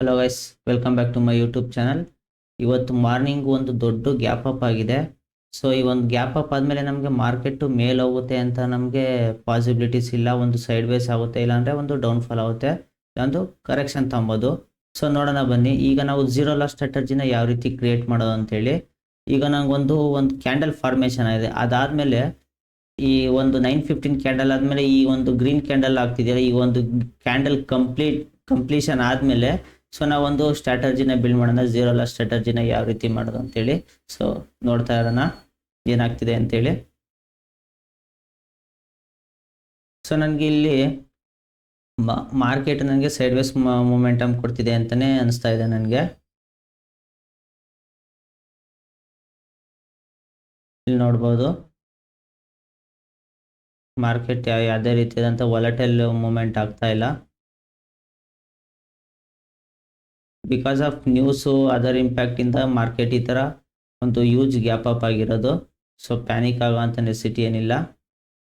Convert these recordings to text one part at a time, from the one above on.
Hello guys welcome back to my YouTube channel ಇವತ್ತು morning ಒಂದು ದೊಡ್ಡ ಗ್ಯಾಪ್ ಅಪ್ ಆಗಿದೆ. ಸೊ ಈ ಒಂದು ಗ್ಯಾಪ್ ಅಪ್ ಆದಮೇಲೆ ನಮಗೆ ಮಾರ್ಕೆಟು ಮೇಲ್ ಹೋಗುತ್ತೆ ಅಂತ ನಮಗೆ ಪಾಸಿಬಿಲಿಟೀಸ್ ಇಲ್ಲ. ಒಂದು ಸೈಡ್ ವೇಸ್ ಆಗುತ್ತೆ, ಇಲ್ಲಾಂದರೆ ಒಂದು ಡೌನ್ಫಾಲ್ ಆಗುತ್ತೆ. ಒಂದು ಕರೆಕ್ಷನ್ ತಗೊಬೋದು. ಸೊ ನೋಡೋಣ ಬನ್ನಿ. ಈಗ ನಾವು ಝೀರೋ ಲಾಸ್ ಸ್ಟ್ರಾಟಜಿನ ಯಾವ ರೀತಿ ಕ್ರಿಯೇಟ್ ಮಾಡೋದು ಅಂತೇಳಿ. ಈಗ ನಂಗೊಂದು ಒಂದು ಕ್ಯಾಂಡಲ್ ಫಾರ್ಮೇಷನ್ ಆಗಿದೆ. ಅದಾದಮೇಲೆ ಈ ಒಂದು ನೈನ್ ಫಿಫ್ಟೀನ್ ಕ್ಯಾಂಡಲ್ ಆದಮೇಲೆ ಈ ಒಂದು ಗ್ರೀನ್ ಕ್ಯಾಂಡಲ್ ಆಗ್ತಿದೆಯಲ್ಲ, ಈ ಒಂದು ಕ್ಯಾಂಡಲ್ ಕಂಪ್ಲೀಟ್ ಕಂಪ್ಲೀಷನ್ ಆದಮೇಲೆ ಸೊ ನಾವೊಂದು ಸ್ಟ್ರಾಟಜಿನ ಬಿಲ್ಡ್ ಮಾಡೋಣ ಝೀರೋ ಲಾಸ್ ಸ್ಟ್ರಾಟಜಿನ ಯಾವ ರೀತಿ ಮಾಡೋದು ಅಂತೇಳಿ. ಸೊ ನೋಡ್ತಾ ಇರೋಣ, ಏನಾಗ್ತಿದೆ ಅಂತೇಳಿ. ಸೊ ನನಗೆ ಇಲ್ಲಿ ಮಾರ್ಕೆಟ್ ನನಗೆ ಸೈಡ್ ವೇಸ್ ಮೂಮೆಂಟಮ್ ಕೊಡ್ತಿದೆ ಅಂತಲೇ ಅನಿಸ್ತಾ ಇದೆ ನನಗೆ. ಇಲ್ಲಿ ನೋಡ್ಬೋದು. ಮಾರ್ಕೆಟ್ ಯಾವ, ಯಾವುದೇ ರೀತಿಯಾದಂಥ ವಾಲಟೈಲ್ ಮೂಮೆಂಟ್ ಆಗ್ತಾ ಇಲ್ಲ. ಬಿಕಾಸ್ ಆಫ್ ನ್ಯೂಸು ಅದರ್ ಇಂಪ್ಯಾಕ್ಟಿಂದ ಮಾರ್ಕೆಟ್ ಈ ಥರ ಒಂದು ಯೂಜ್ ಗ್ಯಾಪ್ ಅಪ್ ಆಗಿರೋದು. ಸೊ ಪ್ಯಾನಿಕ್ ಆಗೋವಂಥ ನೆಸಿಟಿ ಏನಿಲ್ಲ.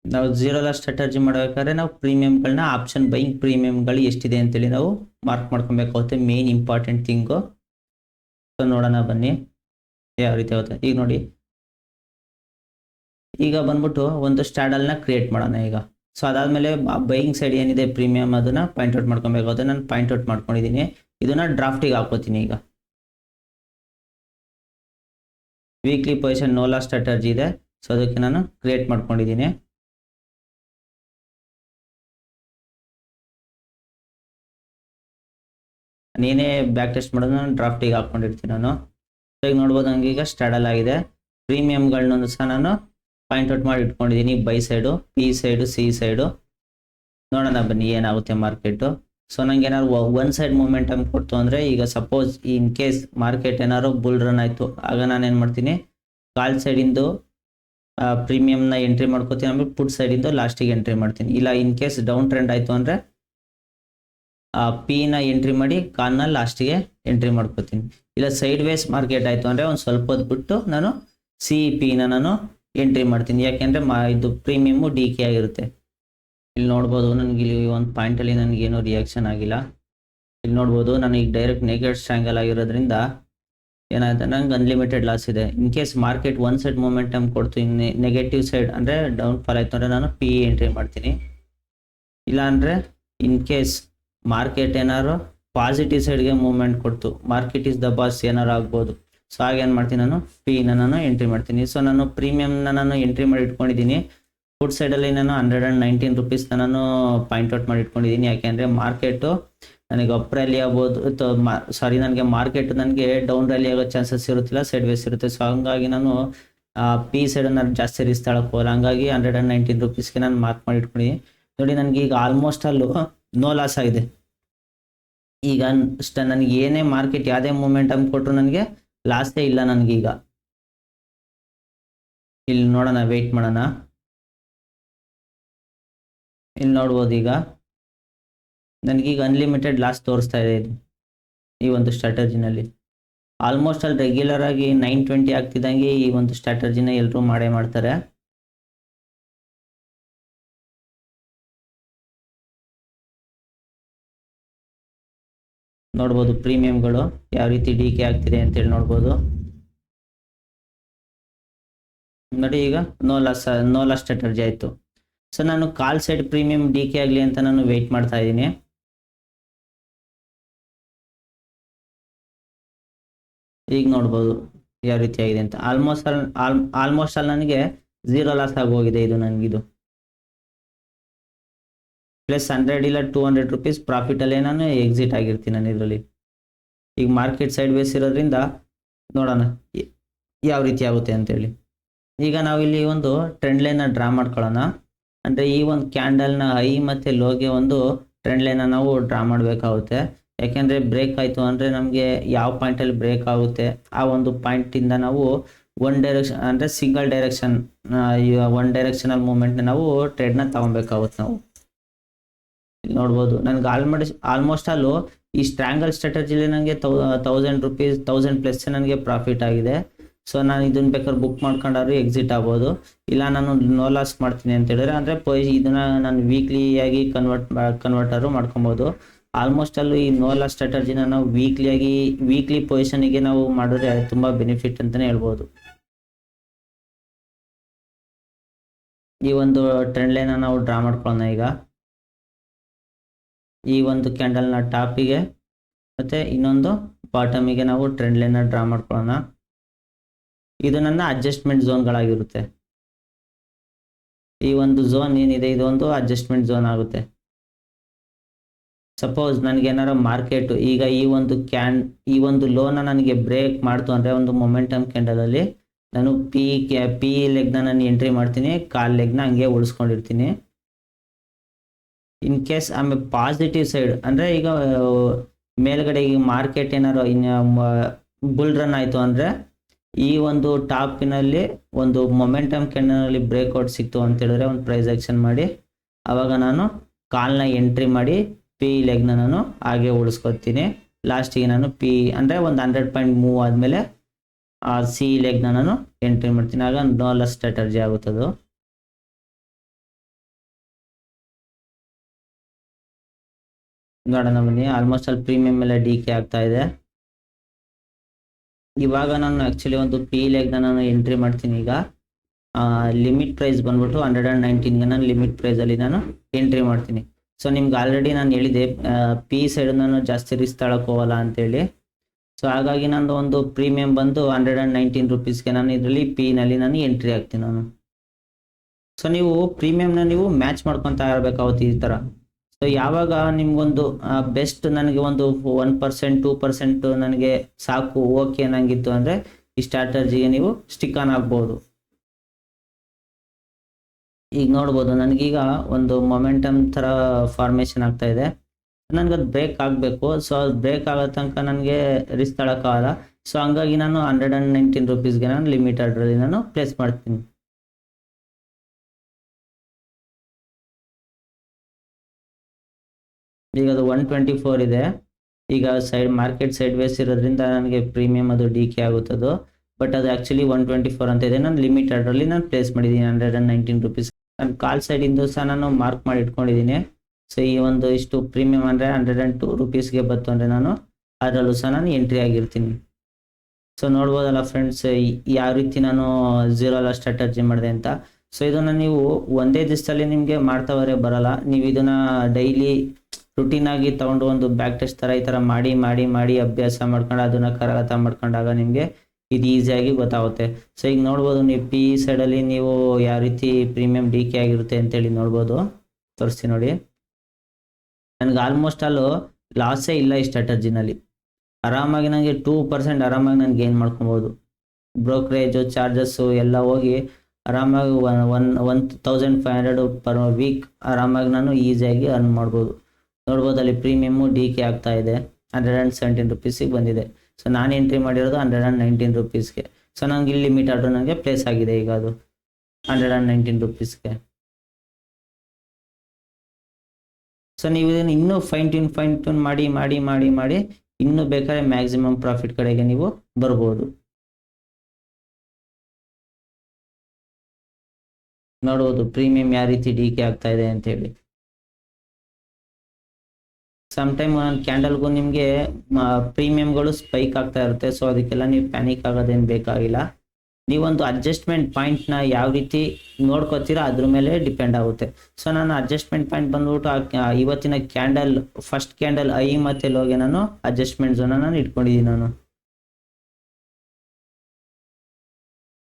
ನಾವು ಝೀರೋ ಲಾಸ್ ಸ್ಟ್ರಾಟಜಿ ಮಾಡಬೇಕಾದ್ರೆ ನಾವು ಪ್ರೀಮಿಯಮ್ಗಳನ್ನ ಆಪ್ಷನ್ ಬೈಯಿಂಗ್ ಪ್ರೀಮಿಯಮ್ಗಳು ಎಷ್ಟಿದೆ ಅಂತೇಳಿ ನಾವು ಮಾರ್ಕ್ ಮಾಡ್ಕೊಬೇಕಾಗುತ್ತೆ ಮೇನ್ ಇಂಪಾರ್ಟೆಂಟ್ ಥಿಂಗು ಸೊ ನೋಡೋಣ ಬನ್ನಿ. ಯಾವ ರೀತಿ ಆಗುತ್ತೆ. ಈಗ ನೋಡಿ. ಈಗ ಬಂದ್ಬಿಟ್ಟು ಒಂದು ಸ್ಟ್ಯಾಡಲ್ನ ಕ್ರಿಯೇಟ್ ಮಾಡೋಣ ಈಗ. ಸೊ ಅದಾದಮೇಲೆ ಬೈಯಿಂಗ್ ಸೈಡ್ ಏನಿದೆ ಪ್ರೀಮಿಯಮ್ ಅದನ್ನು ಪಾಯಿಂಟ್ ಔಟ್ ಮಾಡ್ಕೊಬೇಕಾಗುತ್ತೆ ನಾನು ಪಾಯಿಂಟ್ ಔಟ್ ಮಾಡ್ಕೊಂಡಿದ್ದೀನಿ. ಇದನ್ನ ಡ್ರಾಫ್ಟಿಗೆ ಹಾಕೋತೀನಿ ಈಗ. ವೀಕ್ಲಿ ಪೊಸಿಷನ್ ನೋಲಾ ಸ್ಟ್ರಾಟರ್ಜಿ ಇದೆ. ಸೊ ಅದಕ್ಕೆ ನಾನು ಕ್ರಿಯೇಟ್ ಮಾಡ್ಕೊಂಡಿದ್ದೀನಿ. ನೀನೇ ಬ್ಯಾಕ್ ಟೆಸ್ಟ್ ಮಾಡೋದು ನಾನು ಡ್ರಾಫ್ಟಿಗೆ ಹಾಕ್ಕೊಂಡಿರ್ತೀನಿ ನಾನು. ಸೊ ಈಗ ನೋಡ್ಬೋದು ನನಗೆ ಈಗ ಸ್ಟಡಲ್ ಆಗಿದೆ. ಪ್ರೀಮಿಯಮ್ಗಳನ್ನೊಂದು ಸಹ ನಾನು ಪಾಯಿಂಟ್ ಔಟ್ ಮಾಡಿ ಇಟ್ಕೊಂಡಿದ್ದೀನಿ. Buy side P side C side ನೋಡೋಣ ಬನ್ನಿ ಏನಾಗುತ್ತೆ ಮಾರ್ಕೆಟು ಸೊ ನಂಗೆ ಏನಾದ್ರು ಒನ್ ಸೈಡ್ ಮೂಮೆಂಟಮ್ ಕೊಡ್ತು ಅಂದರೆ ಈಗ ಸಪೋಸ್ ಇನ್ ಕೇಸ್ ಮಾರ್ಕೆಟ್ ಏನಾದ್ರು ಬುಲ್ ರನ್ ಆಯಿತು, ಆಗ ನಾನು ಏನು ಮಾಡ್ತೀನಿ? ಕಾಲ್ ಸೈಡಿಂದು ಪ್ರೀಮಿಯಮ್ನ ಎಂಟ್ರಿ ಮಾಡ್ಕೋತೀನಿ, ಆಮೇಲೆ ಪುಟ್ ಸೈಡಿಂದು ಲಾಸ್ಟಿಗೆ ಎಂಟ್ರಿ ಮಾಡ್ತೀನಿ. ಇಲ್ಲ ಇನ್ ಕೇಸ್ ಡೌನ್ ಟ್ರೆಂಡ್ ಆಯಿತು ಅಂದರೆ ಪಿನ ಎಂಟ್ರಿ ಮಾಡಿ ಕಾಲ್ನ ಲಾಸ್ಟಿಗೆ ಎಂಟ್ರಿ ಮಾಡ್ಕೋತೀನಿ. ಇಲ್ಲ ಸೈಡ್ ವೇಸ್ ಮಾರ್ಕೆಟ್ ಆಯಿತು ಅಂದರೆ ಒಂದು ಸ್ವಲ್ಪ ಹೊತ್ತು ಬಿಟ್ಟು ನಾನು ಸಿ ಪಿನ ನಾನು ಎಂಟ್ರಿ ಮಾಡ್ತೀನಿ. ಯಾಕೆಂದರೆ ಮಾ, ಇದು ಪ್ರೀಮಿಯಮ್ಮು ಡಿ ಕೆ ಆಗಿರುತ್ತೆ. ಇಲ್ಲಿ ನೋಡ್ಬೋದು, ನನಗೆ ಇಲ್ಲಿ ಒಂದು ಪಾಯಿಂಟಲ್ಲಿ ನನಗೇನು ರಿಯಾಕ್ಷನ್ ಆಗಿಲ್ಲ. ಇಲ್ಲಿ ನೋಡ್ಬೋದು ನನಗೆ ಡೈರೆಕ್ಟ್ ನೆಗೆಟಿವ್ ಸ್ಟ್ಯಾಂಗಲ್ ಆಗಿರೋದ್ರಿಂದ ಏನಾಯ್ತು, ನಂಗೆ ಅನ್ಲಿಮಿಟೆಡ್ ಲಾಸ್ ಇದೆ. In case market one side momentum ಕೊಡ್ತು, ಇನ್ನು ನೆಗೆಟಿವ್ ಸೈಡ್ ಅಂದರೆ ಡೌನ್ ಫಾಲ್ ಆಯಿತು ಅಂದರೆ ನಾನು ಪಿ ಎಂಟ್ರಿ ಮಾಡ್ತೀನಿ. ಇಲ್ಲಾಂದರೆ ಇನ್ ಕೇಸ್ ಮಾರ್ಕೆಟ್ ಏನಾದ್ರು ಪಾಸಿಟಿವ್ ಸೈಡ್ಗೆ ಮೂವ್ಮೆಂಟ್ ಕೊಡ್ತು ಮಾರ್ಕೆಟ್ ಇಸ್ ದ ಬಾಸ್ ಏನಾರು ಆಗ್ಬೋದು. ಸೊ ಹಾಗೇನು ಮಾಡ್ತೀನಿ ನಾನು ಪಿನ ನಾನು ಎಂಟ್ರಿ ಮಾಡ್ತೀನಿ. ಸೊ ನಾನು ಪ್ರೀಮಿಯಮ್ನ ನಾನು ಎಂಟ್ರಿ ಮಾಡಿ ಇಟ್ಕೊಂಡಿದ್ದೀನಿ. ಫುಡ್ ಸೈಡಲ್ಲಿ ನಾನು ಹಂಡ್ರೆಡ್ ಆ್ಯಂಡ್ ನೈನ್ಟೀನ್ ರುಪೀಸ್ ನಾನು ಪಾಯಿಂಟ್ ಔಟ್ ಮಾಡಿ ಇಟ್ಕೊಂಡಿದ್ದೀನಿ ಯಾಕೆಂದರೆ ಮಾರ್ಕೆಟು ನನಗೆ ಅಪ್ ರ್ಯಾಲಿ ಆಗ್ಬೋದು ಸಾರಿ ನನಗೆ ಮಾರ್ಕೆಟ್ ನನಗೆ ಡೌನ್ ರ್ಯಾಲಿ ಆಗೋ ಚಾನ್ಸಸ್ ಇರುತ್ತಿಲ್ಲ ಸೈಡ್ ವೇಸ್ ಇರುತ್ತೆ. ಸೊ ಹಂಗಾಗಿ ನಾನು ಪಿ ಸೈಡ್ ನಾನು ಜಾಸ್ತಿ ರಿಸ್ಕ್ ತಳಕ್ಕೆ ಹೋಗಲ್ಲ. ಹಂಗಾಗಿ ಹಂಡ್ರೆಡ್ ಆ್ಯಂಡ್ ನೈನ್ಟೀನ್ ರುಪೀಸ್ಗೆ ನಾನು ಮಾರ್ಕ್ ಮಾಡಿ ಇಟ್ಕೊಂಡಿದ್ದೀನಿ ನೋಡಿ, ನನಗೆ ಈಗ ಆಲ್ಮೋಸ್ಟ್ ಅಲ್ಲೂ ನೋ ಲಾಸ್ ಆಗಿದೆ. ಈಗ ನನಗೆ ಏನೇ ಮಾರ್ಕೆಟ್ ಯಾವುದೇ ಮೂಮೆಂಟಮ್ ಕೊಟ್ಟರು ನನಗೆ ಲಾಸೇ ಇಲ್ಲ ನನಗೀಗ. ಇಲ್ಲಿ ನೋಡೋಣ ವೆಯ್ಟ್ ಮಾಡೋಣ. ಇಲ್ಲಿ ನೋಡ್ಬೋದು ಈಗ. ನನಗೀಗ ಅನ್ಲಿಮಿಟೆಡ್ ಲಾಸ್ ತೋರಿಸ್ತಾ ಇದೆ ಈ ಒಂದು ಸ್ಟ್ರಾಟಜಿನಲ್ಲಿ ಆಲ್ಮೋಸ್ಟ್ ಅಲ್ಲಿ ರೆಗ್ಯುಲರ್ ಆಗಿ ನೈನ್ ಟ್ವೆಂಟಿ ಆಗ್ತಿದ್ದಂಗೆ ಈ ಒಂದು ಸ್ಟ್ರಾಟಜಿನ ಎಲ್ಲರೂ ಮಾಡೇ ಮಾಡ್ತಾರೆ. ನೋಡ್ಬೋದು ಪ್ರೀಮಿಯಂಗಳು ಯಾವ ರೀತಿ ಡಿ ಕೆ ಆಗ್ತಿದೆ ಅಂತೇಳಿ ನೋಡ್ಬೋದು. ನೋಡಿ ಈಗ no loss no loss strategy ಆಯಿತು. ಸೊ ನಾನು call side premium decay ಆಗಲಿ ಅಂತ ನಾನು ವೆಯ್ಟ್ ಮಾಡ್ತಾ ಇದ್ದೀನಿ. ಈಗ ನೋಡ್ಬೋದು ಯಾವ ರೀತಿ ಆಗಿದೆ ಅಂತ. ಆಲ್ಮೋಸ್ಟ್ ಅಲ್ಲಿ ಆಲ್ ಆಲ್ಮೋಸ್ಟ್ ಆಲ್ ನನಗೆ ಝೀರೋ ಲಾಸ್ ಆಗೋಗಿದೆ ಇದು ನನಗಿದು. ಪ್ಲಸ್ ಹಂಡ್ರೆಡ್ ಇಲ್ಲ ಟೂ ಹಂಡ್ರೆಡ್ ರುಪೀಸ್ ಪ್ರಾಫಿಟಲ್ಲೇ ನಾನು ಎಕ್ಸಿಟ್ ಆಗಿರ್ತೀನಿ ನಾನು ಇದರಲ್ಲಿ. ಈಗ ಮಾರ್ಕೆಟ್ ಸೈಡ್ ವೇಸ್ ಇರೋದ್ರಿಂದ ನೋಡೋಣ ಯಾವ ರೀತಿ ಆಗುತ್ತೆ ಅಂತೇಳಿ. ಈಗ ನಾವು ಇಲ್ಲಿ ಒಂದು ಟ್ರೆಂಡ್ ಲೈನ್ನ ಡ್ರಾ ಮಾಡ್ಕೊಳ್ಳೋಣ. ಅಂದರೆ ಈ ಒಂದು ಕ್ಯಾಂಡಲ್ನ ಹೈ ಮತ್ತು ಲೋಗೆ ಒಂದು ಟ್ರೆಂಡ್ ಲೈನ ನಾವು ಡ್ರಾ ಮಾಡಬೇಕಾಗುತ್ತೆ. ಯಾಕೆಂದರೆ ಬ್ರೇಕ್ ಆಯಿತು ಅಂದರೆ ನಮಗೆ ಯಾವ ಪಾಯಿಂಟಲ್ಲಿ ಬ್ರೇಕ್ ಆಗುತ್ತೆ? ಆ ಒಂದು ಪಾಯಿಂಟಿಂದ ನಾವು ಒನ್ ಡೈರೆಕ್ಷನ್ ಅಂದರೆ ಸಿಂಗಲ್ ಡೈರೆಕ್ಷನ್ ಒನ್ ಡೈರೆಕ್ಷನಲ್ ಮೂಮೆಂಟ್ನ ನಾವು ಟ್ರೇಡ್ನ ತೊಗೊಬೇಕಾಗುತ್ತೆ ನಾವು. ನೋಡ್ಬೋದು. ನನಗೆ ಆಲ್ಮೋಸ್ಟ್ ಆಲ್ಮೋಸ್ಟ್ ಅಲ್ಲೂ ಈ ಸ್ಟ್ರಾಂಗಲ್ ಸ್ಟ್ರಾಟಜಿಲಿ ನನಗೆ thou thousand rupees thousand plus ನನಗೆ ಪ್ರಾಫಿಟ್ ಆಗಿದೆ. ಸೊ ನಾನು ಇದನ್ನ ಬೇಕಾದ್ರೆ ಬುಕ್ ಮಾಡ್ಕೊಂಡಾದ್ರು ಎಕ್ಸಿಟ್ ಆಗ್ಬೋದು. ಇಲ್ಲ, ನಾನು ನೋ ಲಾಸ್ ಮಾಡ್ತೀನಿ ಅಂತ ಹೇಳಿದ್ರೆ, ಅಂದರೆ ಪೈ ಇದನ್ನ ನಾನು ವೀಕ್ಲಿಯಾಗಿ ಕನ್ವರ್ಟ್ ಕನ್ವರ್ಟರು ಮಾಡ್ಕೊಬೋದು. ಆಲ್ಮೋಸ್ಟ್ ಅಲ್ಲೂ ಈ ನೋ ಲಾಸ್ ಸ್ಟ್ರಾಟಜಿನ ನಾವು ವೀಕ್ಲಿಯಾಗಿ ವೀಕ್ಲಿ ಪೊಸಿಷನ್ಗೆ ನಾವು ಮಾಡಿದ್ರೆ ತುಂಬ ಬೆನಿಫಿಟ್ ಅಂತಲೇ ಹೇಳ್ಬೋದು. ಈ ಒಂದು ಟ್ರೆಂಡ್ ಲೈನ ನಾವು ಡ್ರಾ ಮಾಡ್ಕೊಳ್ಳೋಣ ಈಗ. ಈ ಒಂದು ಕ್ಯಾಂಡಲ್ನ ಟಾಪಿಗೆ ಮತ್ತು ಇನ್ನೊಂದು ಬಾಟಮಿಗೆ ನಾವು ಟ್ರೆಂಡ್ ಲೈನ ಡ್ರಾ ಮಾಡ್ಕೊಳ್ಳೋಣ. ಇದು ನನ್ನ ಅಡ್ಜಸ್ಟ್ಮೆಂಟ್ ಝೋನ್ಗಳಾಗಿರುತ್ತೆ ಈ ಒಂದು ಝೋನ್ ಏನಿದೆ ಇದು ಒಂದು ಅಡ್ಜಸ್ಟ್ಮೆಂಟ್ ಝೋನ್ ಆಗುತ್ತೆ. ಸಪೋಸ್ ನನಗೆ ಮಾರ್ಕೆಟು ಈಗ ಈ ಒಂದು ಕ್ಯಾನ್ ಈ ಒಂದು ಲೋನ ನನಗೆ ಬ್ರೇಕ್ ಮಾಡ್ತು ಅಂದರೆ ಒಂದು ಮೊಮೆಂಟಮ್ ಕ್ಯಾಂಡಲಲ್ಲಿ ನಾನು ಪಿ ಕ್ಯಾ ಪಿ ಲೆಗ್ನ ನಾನು ಎಂಟ್ರಿ ಮಾಡ್ತೀನಿ, ಕಾಲ್ ಲೆಗ್ನ ಹಂಗೆ ಉಳಿಸ್ಕೊಂಡಿರ್ತೀನಿ. ಇನ್ ಕೇಸ್ ಆಮೇಲೆ ಪಾಸಿಟಿವ್ ಸೈಡ್ ಅಂದರೆ ಈಗ, ಮೇಲ್ಗಡೆ ಈಗ ಮಾರ್ಕೆಟ್ ಏನಾರು ಇನ್ನು ಬುಲ್ ರನ್ ಆಯಿತು ಅಂದರೆ ಈ ಒಂದು ಟಾಪಿನಲ್ಲಿ ಒಂದು ಮೊಮೆಂಟಮ್ ಕ್ಯಾಂಡಲ್ನಲ್ಲಿ ಬ್ರೇಕ್ಔಟ್ ಸಿಕ್ತು ಅಂತ ಹೇಳಿದ್ರೆ ಒಂದು ಪ್ರೈಸ್ ಆಕ್ಷನ್ ಮಾಡಿ. ಆವಾಗ ನಾನು ಕಾಲ್ನ ಎಂಟ್ರಿ ಮಾಡಿ ಪಿ ಲೆಗ್ನ ನಾನು ಹಾಗೆ ಉಳಿಸ್ಕೊತೀನಿ ಲಾಸ್ಟಿಗೆ ನಾನು ಪಿ ಅಂದರೆ ಒಂದು ಹಂಡ್ರೆಡ್ ಪಾಯಿಂಟ್ ಮೂವ್ ಆದಮೇಲೆ ಆ ಸಿ ಲೆಗ್ನ ನಾನು ಎಂಟ್ರಿ ಮಾಡ್ತೀನಿ. ಆಗ ನೋಲ ಸ್ಟ್ರಾಟರ್ಜಿ ಆಗುತ್ತದು. ನೋಡೋಣ ಬನ್ನಿ. ಆಲ್ಮೋಸ್ಟ್ ಅಲ್ಲಿ ಪ್ರೀಮಿಯಂ ಎಲ್ಲ ಡಿ ಕೆ ಆಗ್ತಾ ಇದೆ. ಇವಾಗ ನಾನು ಆ್ಯಕ್ಚುಲಿ ಒಂದು ಪಿ ಲೆಗ್ನ ನಾನು ಎಂಟ್ರಿ ಮಾಡ್ತೀನಿ ಈಗ. ಲಿಮಿಟ್ ಪ್ರೈಸ್ ಬಂದ್ಬಿಟ್ಟು ಹಂಡ್ರೆಡ್ ಆ್ಯಂಡ್ ನೈನ್ಟೀನ್ಗೆ ನಾನು ಲಿಮಿಟ್ ಪ್ರೈಸಲ್ಲಿ ನಾನು ಎಂಟ್ರಿ ಮಾಡ್ತೀನಿ. ಸೊ ನಿಮ್ಗೆ ಆಲ್ರೆಡಿ ನಾನು ಹೇಳಿದೆ ಪಿ ಸೈಡ್ ನಾನು ಜಾಸ್ತಿ ರಿಸ್ಕ್ ತಗೊಳಕ್ ಹೋಗಲ್ಲ ಅಂತೇಳಿ. ಸೊ ಹಾಗಾಗಿ ನಂದು ಒಂದು ಪ್ರೀಮಿಯಂ ಬಂದು ಹಂಡ್ರೆಡ್ ಆ್ಯಂಡ್ ನೈನ್ಟೀನ್ ರುಪೀಸ್ಗೆ ನಾನು ಇದರಲ್ಲಿ ಪಿನಲ್ಲಿ ನಾನು ಎಂಟ್ರಿ ಆಗ್ತೀನಿ ನಾನು. ಸೊ ನೀವು ಪ್ರೀಮಿಯಂನ ನೀವು ಮ್ಯಾಚ್ ಮಾಡ್ಕೊತಾ ಇರಬೇಕಾಗುತ್ತೆ ಈ ಥರ ಯಾವಾಗ ನಿಮ್ಗೊಂದು ಬೆಸ್ಟ್ ನನಗೆ ಒಂದು ಒನ್ ಪರ್ಸೆಂಟ್ ಟೂ ಪರ್ಸೆಂಟ್ ನನಗೆ ಸಾಕು ಓಕೆ ಅನ್ನಂಗಿತ್ತು ಅಂದರೆ ಈ ಸ್ಟ್ರಾಟರ್ಜಿಗೆ ನೀವು ಸ್ಟಿಕ್ ಆನ್ ಆಗ್ಬೋದು. ಈಗ ನೋಡ್ಬೋದು, ನನಗೀಗ ಒಂದು ಮೊಮೆಂಟಮ್ ಥರ ಫಾರ್ಮೇಷನ್ ಆಗ್ತಾ ಇದೆ. ನನಗೆ ಅದು ಬ್ರೇಕ್ ಆಗಬೇಕು. ಸೊ ಅದು ಬ್ರೇಕ್ ಆಗೋ ತನಕ ನನಗೆ ರಿಸ್ಕ್ ತಳಕ್ಕಾಗಲ್ಲ ಸೊ ಹಂಗಾಗಿ ನಾನು ಹಂಡ್ರೆಡ್ ಆ್ಯಂಡ್ ನೈನ್ಟೀನ್ ರುಪೀಸ್ಗೆ ನಾನು ಲಿಮಿಟ್ ಆರ್ಡ್ರಲ್ಲಿ ನಾನು ಪ್ಲೇಸ್ ಮಾಡ್ತೀನಿ. ಈಗ ಅದು ಒನ್ ಟ್ವೆಂಟಿ ಫೋರ್ ಇದೆ. ಈಗ ಸೈಡ್ ಮಾರ್ಕೆಟ್ ಸೈಡ್ ವೇಸ್ ಇರೋದ್ರಿಂದ ನನಗೆ ಪ್ರೀಮಿಯಂ ಅದು ಡಿ ಕೆ ಆಗುತ್ತದು ಬಟ್ ಅದು ಆ್ಯಕ್ಚುಲಿ ಒನ್ ಟ್ವೆಂಟಿ ಫೋರ್ ಅಂತ ಇದೆ. ನಾನು ಲಿಮಿಟ್ ಆರ್ಡ್ರಲ್ಲಿ ನಾನು ಪ್ಲೇಸ್ ಮಾಡಿದ್ದೀನಿ ಹಂಡ್ರೆಡ್ ಆ್ಯಂಡ್ ನೈನ್ಟೀನ್ ರುಪೀಸ್ ನಾನು ಕಾಲ್ ಸೈಡಿಂದು ಸಹ ನಾನು ಮಾರ್ಕ್ ಮಾಡಿ ಇಟ್ಕೊಂಡಿದ್ದೀನಿ. ಸೊ ಈ ಒಂದು ಇಷ್ಟು ಪ್ರೀಮಿಯಂ ಅಂದರೆ ಹಂಡ್ರೆಡ್ ಆ್ಯಂಡ್ ಟು ರುಪೀಸ್ಗೆ ಬಂತು ಅಂದರೆ ನಾನು ಅದರಲ್ಲೂ ಸಹ ನಾನು ಎಂಟ್ರಿ ಆಗಿರ್ತೀನಿ. ಸೊ ನೋಡ್ಬೋದಲ್ಲ ಫ್ರೆಂಡ್ಸ್ ಯಾವ ರೀತಿ ನಾನು ಝೀರೋ ಅಲ್ಲ ಸ್ಟ್ರಾಟಜಿ ಮಾಡಿದೆ ಅಂತ. ಸೊ ಇದನ್ನು ನೀವು ಒಂದೇ ದಿವಸದಲ್ಲಿ ನಿಮಗೆ ಮಾಡ್ತಾವರೆ ಬರಲ್ಲ. ನೀವು ಇದನ್ನು ಡೈಲಿ ರುಟೀನ್ ಆಗಿ ತಗೊಂಡು ಒಂದು ಬ್ಯಾಕ್ ಟೆಸ್ಟ್ ಥರ ಈ ಥರ ಮಾಡಿ ಮಾಡಿ ಮಾಡಿ ಅಭ್ಯಾಸ ಮಾಡ್ಕೊಂಡು ಅದನ್ನ ಕರಗತ ಮಾಡ್ಕೊಂಡಾಗ ನಿಮಗೆ ಇದು ಈಸಿಯಾಗಿ ಗೊತ್ತಾಗುತ್ತೆ. ಸೊ ಈಗ ನೋಡ್ಬೋದು ನೀವು ಪಿ ಸೈಡಲ್ಲಿ ನೀವು ಯಾವ ರೀತಿ ಪ್ರೀಮಿಯಂ ಡಿ ಕೆ ಆಗಿರುತ್ತೆ ಅಂತೇಳಿ ನೋಡ್ಬೋದು. ತೋರಿಸ್ತೀನಿ ನೋಡಿ. ನನಗೆ ಆಲ್ಮೋಸ್ಟ್ ಅಲ್ಲೂ ಲಾಸೇ ಇಲ್ಲ ಈ ಸ್ಟ್ರಾಟಜಿನಲ್ಲಿ ಆರಾಮಾಗಿ ನನಗೆ ಟೂ ಪರ್ಸೆಂಟ್ ಆರಾಮಾಗಿ ನಾನು ಗೇನ್ ಮಾಡ್ಕೊಬೋದು. ಬ್ರೋಕ್ರೇಜು ಚಾರ್ಜಸ್ಸು ಎಲ್ಲ ಹೋಗಿ ಆರಾಮಾಗಿ one one one thousand five hundred per week ಆರಾಮಾಗಿ ನಾನು ಈಸಿಯಾಗಿ ಅರ್ನ್ ಮಾಡ್ಬೋದು. ನೋಡ್ಬೋದು ಅಲ್ಲಿ ಪ್ರೀಮಿಯಮ್ಮು ಡಿ ಕೆ ಆಗ್ತಾ ಇದೆ. ಹಂಡ್ರೆಡ್ ಆ್ಯಂಡ್ ಸೆವೆಂಟೀನ್ ರುಪೀಸಿಗೆ ಬಂದಿದೆ. ಸೊ ನಾನು ಎಂಟ್ರಿ ಮಾಡಿರೋದು ಹಂಡ್ರೆಡ್ ಆ್ಯಂಡ್ ನೈನ್ಟೀನ್ ರುಪೀಸ್ಗೆ ಸೊ ನನಗೆ ಇಲ್ಲಿ ಲಿಮಿಟ್ ಆರ್ಡರ್ ನನಗೆ ಪ್ಲೇಸ್ ಆಗಿದೆ ಈಗ ಅದು. ಹಂಡ್ರೆಡ್ ಆ್ಯಂಡ್ ನೈನ್ಟೀನ್ ರುಪೀಸ್ಗೆ ಸೊ ನೀವು ಇದನ್ನು ಇನ್ನೂ ಫೈನ್ ಟ್ಯೂನ್ ಫೈನ್ ಟ್ಯೂನ್ ಮಾಡಿ ಮಾಡಿ ಮಾಡಿ ಮಾಡಿ ಇನ್ನೂ ಬೇಕಾದ್ರೆ ಮ್ಯಾಕ್ಸಿಮಮ್ ಪ್ರಾಫಿಟ್ ಕಡೆಗೆ ನೀವು ಬರ್ಬೋದು. ನೋಡ್ಬೋದು ಪ್ರೀಮಿಯಂ ಯಾವ ರೀತಿ ಡಿ ಕೆ ಆಗ್ತಾ ಇದೆ ಅಂತ ಹೇಳಿ. ಸಮ್ ಟೈಮ್ ಒಂದೊಂದು ಕ್ಯಾಂಡಲ್ಗೂ ನಿಮಗೆ ಪ್ರೀಮಿಯಂಗಳು ಸ್ಪೈಕ್ ಆಗ್ತಾ ಇರುತ್ತೆ. ಸೊ ಅದಕ್ಕೆಲ್ಲ ನೀವು ಪ್ಯಾನಿಕ್ ಆಗೋದೇನು ಬೇಕಾಗಿಲ್ಲ. ನೀವೊಂದು ಅಡ್ಜಸ್ಟ್ಮೆಂಟ್ ಪಾಯಿಂಟ್ನ ಯಾವ ರೀತಿ ನೋಡ್ಕೋತೀರಾ, ಅದ್ರ ಮೇಲೆ ಡಿಪೆಂಡ್ ಆಗುತ್ತೆ. ಸೊ ನಾನು ಅಡ್ಜಸ್ಟ್ಮೆಂಟ್ ಪಾಯಿಂಟ್ ಬಂದ್ಬಿಟ್ಟು ಇವತ್ತಿನ ಕ್ಯಾಂಡಲ್ ಫಸ್ಟ್ ಕ್ಯಾಂಡಲ್ ಐ ಮತ್ತೆ ಲೋಗೆ ನಾನು ಅಡ್ಜಸ್ಟ್ಮೆಂಟ್ ಝೋನ ನಾನು ಇಟ್ಕೊಂಡಿದ್ದೀನಿ ನಾನು.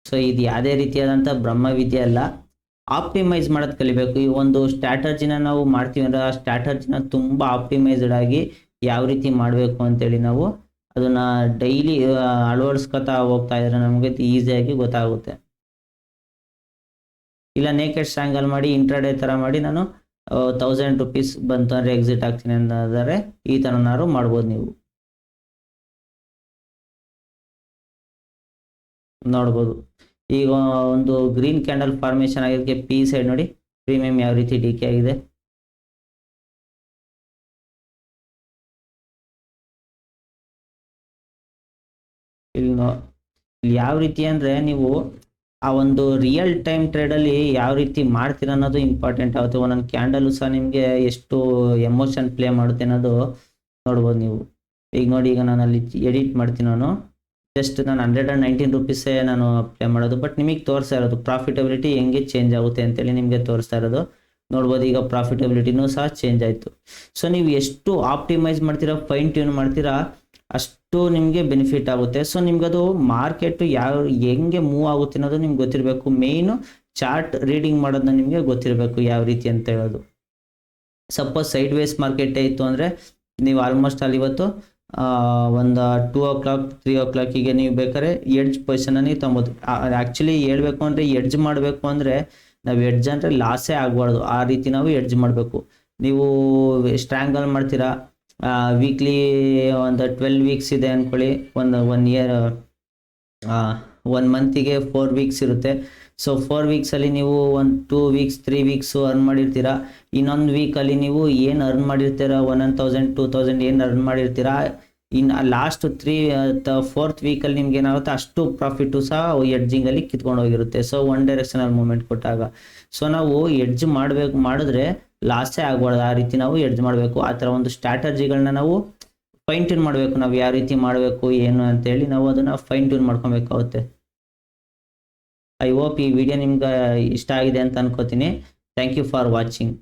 ಸೊ ಇದು ಯಾವುದೇ ರೀತಿಯಾದಂಥ ಬ್ರಹ್ಮವಿದ್ಯೆ ಅಲ್ಲ. ಆಪ್ಟಿಮೈಸ್ ಮಾಡೋದು ಕಲಿಬೇಕು. ಈ ಒಂದು ಸ್ಟ್ರಾಟಜಿನ ನಾವು ಮಾಡ್ತೀವಿ ಅಂದ್ರೆ ಆ ಸ್ಟ್ರಾಟಜಿನ ತುಂಬ ಆಪ್ಟಿಮೈಸ್ಡ್ ಆಗಿ ಯಾವ ರೀತಿ ಮಾಡಬೇಕು ಅಂತೇಳಿ ನಾವು ಅದನ್ನ ಡೈಲಿ ಅಳವಡಿಸ್ಕೊತಾ ಹೋಗ್ತಾ ಇದ್ರೆ ನಮಗೆ ಈಸಿಯಾಗಿ ಗೊತ್ತಾಗುತ್ತೆ. ಇಲ್ಲ ನೇಕೆಸ್ಟ್ ಸ್ಟ್ಯಾಂಗಲ್ ಮಾಡಿ ಇಂಟ್ರಾಡೇ ಥರ ಮಾಡಿ ನಾನು ತೌಸಂಡ್ ರುಪೀಸ್ ಬಂತು ಅಂದರೆ ಎಕ್ಸಿಟ್ ಆಗ್ತೀನಿ ಅನ್ನೋದಾದ್ರೆ ಈ ಥರನಾದ್ರು ಮಾಡ್ಬೋದು ನೀವು. ನೋಡ್ಬೋದು. ಈಗ ಒಂದು ಗ್ರೀನ್ ಕ್ಯಾಂಡಲ್ ಫಾರ್ಮೇಷನ್ ಆಗಿದ್ದಕ್ಕೆ ಪಿ ಸೈಡ್ ನೋಡಿ. ಪ್ರೀಮಿಯಂ ಯಾವ ರೀತಿ ಡಿಕೆ ಆಗಿದೆ. ಇಲ್ಲಿ ಇಲ್ಲಿ ಯಾವ ರೀತಿ ಅಂದರೆ ನೀವು ಆ ಒಂದು ರಿಯಲ್ ಟೈಮ್ ಟ್ರೇಡಲ್ಲಿ ಯಾವ ರೀತಿ ಮಾಡ್ತೀರ ಅನ್ನೋದು ಇಂಪಾರ್ಟೆಂಟ್ ಆಗುತ್ತೆ ಒಂದೊಂದು ಕ್ಯಾಂಡಲು ಸಹ ನಿಮಗೆ ಎಷ್ಟು ಎಮೋಷನ್ ಪ್ಲೇ ಮಾಡುತ್ತೆ ಅನ್ನೋದು ನೋಡ್ಬೋದು ನೀವು. ಈಗ ನೋಡಿ, ಈಗ ನಾನು ಅಲ್ಲಿ ಎಡಿಟ್ ಮಾಡ್ತೀನಿ ನಾನು. ಜಸ್ಟ್ ನಾನು ಹಂಡ್ರೆಡ್ ಆ್ಯಂಡ್ ನೈನ್ಟೀನ್ ರುಪೀಸೇ ನಾನು ಅಪ್ಲೈ ಮಾಡೋದು ಬಟ್ ನಿಮಗೆ ತೋರಿಸ್ತಾ ಇರೋದು ಪ್ರಾಫಿಟಬಿಲಿಟಿ ಹೆಂಗೆ ಚೇಂಜ್ ಆಗುತ್ತೆ ಅಂತೇಳಿ ನಿಮಗೆ ತೋರಿಸ್ತಾ ಇರೋದು. ನೋಡ್ಬೋದು ಈಗ ಪ್ರಾಫಿಟಬಿಲಿಟಿನೂ ಸಹ ಚೇಂಜ್ ಆಯಿತು. ಸೊ ನೀವು ಎಷ್ಟು ಆಪ್ಟಿಮೈಸ್ ಮಾಡ್ತೀರಾ ಫೈನ್ ಟ್ಯೂನ್ ಮಾಡ್ತೀರಾ, ಅಷ್ಟು ನಿಮಗೆ ಬೆನಿಫಿಟ್ ಆಗುತ್ತೆ. ಸೊ ಅದು ಮಾರ್ಕೆಟ್ ಯಾವ, ಹೆಂಗೆ ಮೂವ್ ಆಗುತ್ತೆ ಅನ್ನೋದು ನಿಮ್ಗೆ ಗೊತ್ತಿರಬೇಕು. ಮೇಯ್ನು ಚಾರ್ಟ್ ರೀಡಿಂಗ್ ಮಾಡೋದನ್ನ ನಿಮಗೆ ಗೊತ್ತಿರಬೇಕು ಯಾವ ರೀತಿ ಅಂತ ಹೇಳೋದು. ಸಪೋಸ್ ಸೈಡ್ ವೇಸ್ ಮಾರ್ಕೆಟ್ ಇತ್ತು ಅಂದರೆ, ನೀವು ಆಲ್ಮೋಸ್ಟ್ ಅಲ್ಲಿ ಇವತ್ತು ಒಂದು ಟೂ ಓ ಕ್ಲಾಕ್ ತ್ರೀ ಓ ಕ್ಲಾಕಿಗೆ ನೀವು ಬೇಕಾದ್ರೆ ಎಡ್ಜ್ ಪೊಸಿಷನಲ್ಲಿ ತೊಗೊಬೋದು ಆ್ಯಕ್ಚುಲಿ ಹೇಳ್ಬೇಕು ಅಂದರೆ ಎಡ್ಜ್ ಮಾಡಬೇಕು ಅಂದರೆ ನಾವು ಎಡ್ಜ್ ಅಂದರೆ ಲಾಸೇ ಆಗಬಾರ್ದು. ಆ ರೀತಿ ನಾವು ಎಡ್ಜ್ ಮಾಡಬೇಕು. ನೀವು ಸ್ಟ್ರ್ಯಾಂಗಲ್ ಮಾಡ್ತೀರಾ? ವೀಕ್ಲಿ ಒಂದು ಟ್ವೆಲ್ ವೀಕ್ಸ್ ಇದೆ ಅಂದ್ಕೊಳ್ಳಿ ಒಂದು ಒನ್ ಇಯರ್ ಒನ್ ಮಂತಿಗೆ ಫೋರ್ ವೀಕ್ಸ್ ಇರುತ್ತೆ. ಸೊ ಫೋರ್ ವೀಕ್ಸಲ್ಲಿ ನೀವು ಒಂದು two weeks three weeks earn ಮಾಡಿರ್ತೀರಾ. ಇನ್ನೊಂದು ವೀಕಲ್ಲಿ ನೀವು ಏನು earn ಮಾಡಿರ್ತೀರಾ? One one thousand two thousand ಏನು ಅರ್ನ್ ಮಾಡಿರ್ತೀರಾ? ಇನ್ನು ಲಾಸ್ಟ್ ತ್ರೀ ಫೋರ್ತ್ ವೀಕಲ್ಲಿ ನಿಮ್ಗೆ ಏನಾಗುತ್ತೆ? ಅಷ್ಟು ಪ್ರಾಫಿಟ್ಟು ಸಹ ಎಡ್ಜಿಂಗಲ್ಲಿ ಕಿತ್ಕೊಂಡು ಹೋಗಿರುತ್ತೆ. ಸೊ ಒನ್ ಡೈರೆಕ್ಷನಲ್ ಮೂಮೆಂಟ್ ಕೊಟ್ಟಾಗ. ಸೊ ನಾವು ಎಡ್ಜ್ ಮಾಡಬೇಕು, ಮಾಡಿದ್ರೆ ಲಾಸೇ ಆಗ್ಬಾರ್ದು. ಆ ರೀತಿ ನಾವು ಎಡ್ಜ್ ಮಾಡಬೇಕು. ಆ ಥರ ಒಂದು ಸ್ಟ್ರಾಟಜಿಗಳನ್ನ ನಾವು ಫೈನ್ ಟ್ಯೂನ್ ಮಾಡಬೇಕು. ನಾವು ಯಾವ ರೀತಿ ಮಾಡಬೇಕು, ಏನು ಅಂತೇಳಿ ನಾವು ಅದನ್ನು ಫೈನ್ ಟ್ಯೂನ್ ಮಾಡ್ಕೊಬೇಕಾಗುತ್ತೆ. ಐ ಹೋಪ್ ಈ ವಿಡಿಯೋ ನಿಮ್ಗೆ ಇಷ್ಟ ಆಗಿದೆ ಅಂತ ಅನ್ಕೋತೀನಿ. Thank you for watching